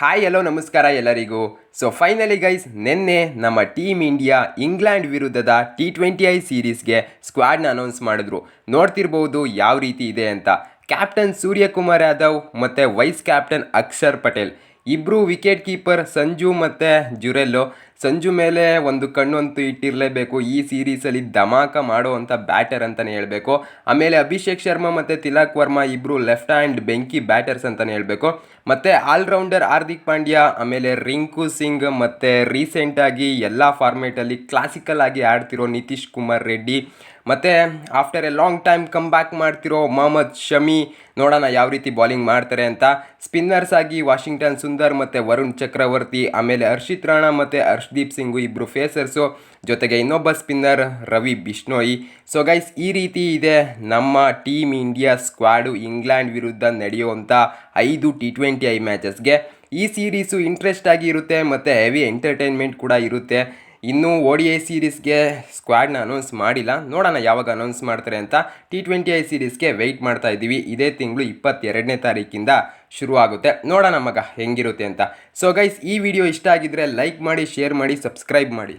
Hi hello ನಮಸ್ಕಾರ ಎಲ್ಲರಿಗೂ. So finally guys ನಿನ್ನೆ ನಮ್ಮ ಟೀಮ್ ಇಂಡಿಯಾ ಇಂಗ್ಲೆಂಡ್ ವಿರುದ್ಧದ ಟಿ ಟ್ವೆಂಟಿ ಐ ಸೀರೀಸ್ಗೆ ಸ್ಕ್ವಾಡ್ನ ಅನೌನ್ಸ್ ಮಾಡಿದ್ರು. ನೋಡ್ತಿರ್ಬೋದು ಯಾವ ರೀತಿ ಇದೆ ಅಂತ. ಕ್ಯಾಪ್ಟನ್ ಸೂರ್ಯಕುಮಾರ್ ಯಾದವ್ ಮತ್ತು ವೈಸ್ ಕ್ಯಾಪ್ಟನ್ ಅಕ್ಷರ್ ಪಟೇಲ್. ಇಬ್ಬರು ವಿಕೆಟ್ ಕೀಪರ್ ಸಂಜು ಮತ್ತು ಜುರೆಲ್ಲೋ ಸಂಜು ಮೇಲೆ ಒಂದು ಕಣ್ಣು ಅಂತೂ ಇಟ್ಟಿರಲೇಬೇಕು. ಈ ಸೀರೀಸಲ್ಲಿ ಧಮಾಕ ಮಾಡುವಂಥ ಬ್ಯಾಟರ್ ಅಂತಲೇ ಹೇಳಬೇಕು. ಆಮೇಲೆ ಅಭಿಷೇಕ್ ಶರ್ಮಾ ಮತ್ತು ತಿಲಕ್ ವರ್ಮಾ ಇಬ್ಬರು ಲೆಫ್ಟ್ ಹ್ಯಾಂಡ್ ಬೆಂಕಿ ಬ್ಯಾಟರ್ಸ್ ಅಂತಲೇ ಹೇಳಬೇಕು. ಮತ್ತು ಆಲ್ರೌಂಡರ್ ಹಾರ್ದಿಕ್ ಪಾಂಡ್ಯ, ಆಮೇಲೆ ರಿಂಕು ಸಿಂಗ್ ಮತ್ತು ರೀಸೆಂಟಾಗಿ ಎಲ್ಲ ಫಾರ್ಮೇಟಲ್ಲಿ ಕ್ಲಾಸಿಕಲ್ ಆಗಿ ಆಡ್ತಿರೋ ನಿತೀಶ್ ಕುಮಾರ್ ರೆಡ್ಡಿ. ಮತ್ತು after a long time come back ಮಾಡ್ತಿರೋ ಮೊಹಮ್ಮದ್ ಶಮಿ, ನೋಡೋಣ ಯಾವ ರೀತಿ ಬಾಲಿಂಗ್ ಮಾಡ್ತಾರೆ ಅಂತ. ಸ್ಪಿನ್ನರ್ಸ್ ಆಗಿ ವಾಷಿಂಗ್ಟನ್ ಸುಂದರ್ ಮತ್ತು ವರುಣ್ ಚಕ್ರವರ್ತಿ, ಆಮೇಲೆ ಹರ್ಷಿತ್ ರಾಣಾ ಮತ್ತು ಹರ್ಷದೀಪ್ ಸಿಂಗು ಇಬ್ಬರು ಫೇಸರ್ಸು ಜೊತೆಗೆ ಇನ್ನೊಬ್ಬ spinner Ravi Bishnoi so guys ಈ ರೀತಿ ಇದೆ ನಮ್ಮ ಟೀಮ್ ಇಂಡಿಯಾ ಸ್ಕ್ವಾಡು ಇಂಗ್ಲೆಂಡ್ ವಿರುದ್ಧ ನಡೆಯುವಂಥ ಐದು ಟಿ ಟ್ವೆಂಟಿ ಐ ಮ್ಯಾಚಸ್ಗೆ ಈ ಸೀರೀಸು ಇಂಟ್ರೆಸ್ಟ್ ಆಗಿ ಇರುತ್ತೆ, ಮತ್ತು ಹೆವಿ ಎಂಟರ್ಟೈನ್ಮೆಂಟ್ ಕೂಡ ಇರುತ್ತೆ. ಇನ್ನೂ ಓ ಡಿ ಐ ಸೀರೀಸ್ಗೆ ಸ್ಕ್ವಾಡ್ನ ಅನೌನ್ಸ್ ಮಾಡಿಲ್ಲ. ನೋಡೋಣ ಯಾವಾಗ ಅನೌನ್ಸ್ ಮಾಡ್ತಾರೆ ಅಂತ. ಟಿ ಟ್ವೆಂಟಿ ಐ ಸೀರೀಸ್ಗೆ ವೆಯ್ಟ್ ಮಾಡ್ತಾ ಇದ್ದೀವಿ. ಇದೇ ತಿಂಗಳು ಇಪ್ಪತ್ತೆರಡನೇ ತಾರೀಕಿಂದ ಶುರುವಾಗುತ್ತೆ. ನೋಡೋಣ ಮಗ ಹೆಂಗಿರುತ್ತೆ ಅಂತ. ಸೊ ಗೈಸ್ ಈ ವಿಡಿಯೋ ಇಷ್ಟ ಆಗಿದ್ರೆ ಲೈಕ್ ಮಾಡಿ ಶೇರ್ ಮಾಡಿ ಸಬ್ಸ್ಕ್ರೈಬ್ ಮಾಡಿ.